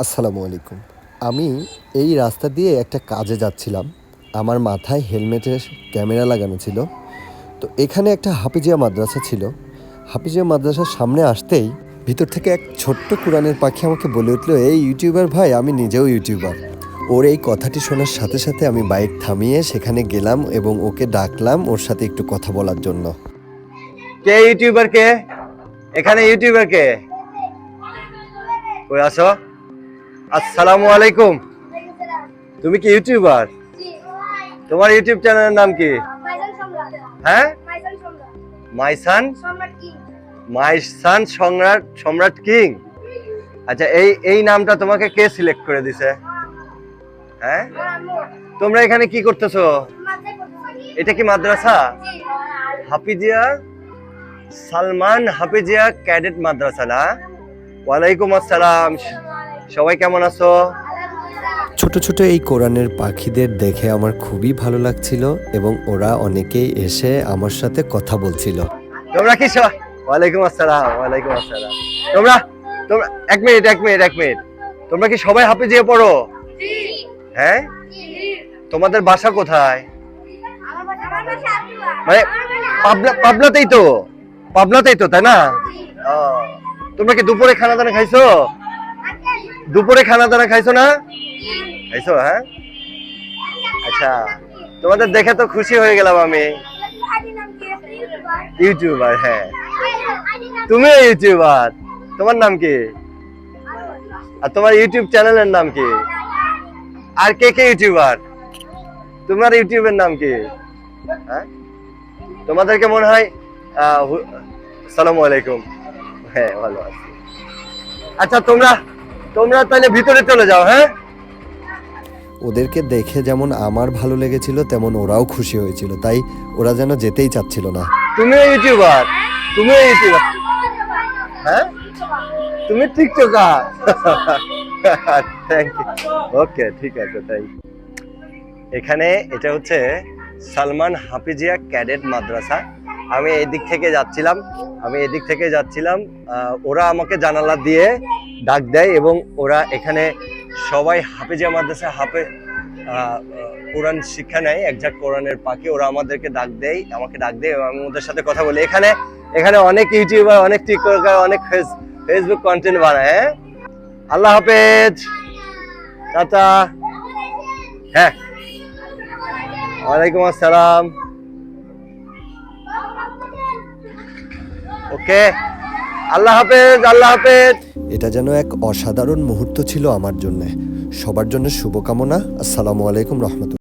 আসসালামু আলাইকুম। আমি এই রাস্তা দিয়ে একটা কাজে যাচ্ছিলাম। আমার মাথায় হেলমেটের ক্যামেরা লাগানো ছিল। তো এখানে একটা হাফিজিয়া মাদ্রাসা ছিল। হাফিজিয়া মাদ্রাসার সামনে আসতেই ভিতর থেকে এক ছোট্ট কোরআনের পাখি আমাকে বলে উঠল, এই ইউটিউবার ভাই, আমি নিজেও ইউটিউবার। ওর এই কথাটি শোনার সাথে সাথে আমি বাইক থামিয়ে সেখানে গেলাম এবং ওকে ডাকলাম ওর সাথে একটু কথা বলার জন্য। কে ইউটিউবার কে? এখানে ইউটিউবার কে? কই আসো আসসালামু আলাইকুম। তুমি কি ইউটিউবার? তোমার ইউটিউব চ্যানেলের নাম কি? হ্যাঁ? মাইসান মাইসান? সম্রাট সম্রাট কিং? আচ্ছা এই এই নামটা তোমাকে কে সিলেক্ট করে দিছে? হ্যাঁ? তোমরা এখানে কি করতেছো? এটা কি মাদ্রাসা? হাফিজিয়া? সালমান হাফিজিয়া ক্যাডেট মাদ্রাসা না? ওয়ালাইকুম আসসালাম। সবাই কেমন আছো? ছোট ছোট এই কোরআনের পাখিদের দেখে আমার খুবই ভালো লাগছিল এবং ওরা অনেকেই এসে আমার সাথে কথা বলছিল। তোমরা কি ওয়ালাইকুম আসসালাম ওয়ালাইকুম আসসালাম। তোমরা তোমরা এক মিনিট এক মিনিট এক মিনিট। তোমরা কি সবাই হাফিজিয়া পড়ো? হ্যাঁ? তোমাদের বাসা কোথায়? মানে পাবনা পাবনাতেই তো। পাবনাতেই তো তাই না? তোমরা কি দুপুরে খানা দানা খাইছো? দুপুরে খানা দানা খাইছো না? খাইছো হ্যাঁ? আচ্ছা তোমাদের দেখে তো খুশি হয়ে গেলাম আমি। ইউটিউবার হ্যাঁ। তুমি ইউটিউবার, তোমার নাম কি? আর তোমার ইউটিউব চ্যানেলের নাম কি? আর কে কে ইউটিউবার? তোমার ইউটিউবের নাম কি? হ্যাঁ? তোমাদেরকে মনে হয় আসসালামু আলাইকুম। হ্যাঁ ভালো আছি। আচ্ছা তোমরা তোমরা তাহলে ভিতরে চলে যাও হ্যাঁ? ওদেরকে দেখে যেমন আমার ভালো লেগেছিল তেমন ওরাও খুশি হয়েছিল। তাই ওরা যেন যেতেই চাচ্ছিল না। তুমিও ইউটিউবার তুমিও ইউটিউবার। হ্যাঁ? তুমি টিকটকার। থ্যাংক ইউ ওকে ঠিক আছে তাই এখানে এটা হচ্ছে সালমান হাফিজিয়া ক্যাডেট মাদ্রাসা। আমি এদিক থেকে যাচ্ছিলাম। আমি এদিক থেকে যাচ্ছিলাম। ওরা আমাকে জানালা দিয়ে ডাক দেয় এবং ওরা এখানে সবাই হাফিজিয়া মাদ্রাসা হাফে আহ, আহ, কোরআন শিক্ষা নেয় একজাক্ট কোরআনের পাখি। ওরা আমাদেরকে ডাক দেয় আমাকে ডাক দেয় এবং আমি ওদের সাথে কথা বলি। এখানে এখানে অনেক ইউটিউবার অনেক টিকটকার অনেক ফেস- ফেসবুক কন্টেন্ট বানায় হ্যাঁ? আল্লাহ হাফেজ। টাটা। হ্যাঁ। ওয়ালাইকুম আসসালাম। ওকে। আল্লাহ হাফেজ আল্লাহ হাফেজ। এটা যেন এক অসাধারণ মুহূর্ত ছিল আমার জন্য। সবার জন্য শুভকামনা। আসসালামু আলাইকুম রহমতুল্লাহ।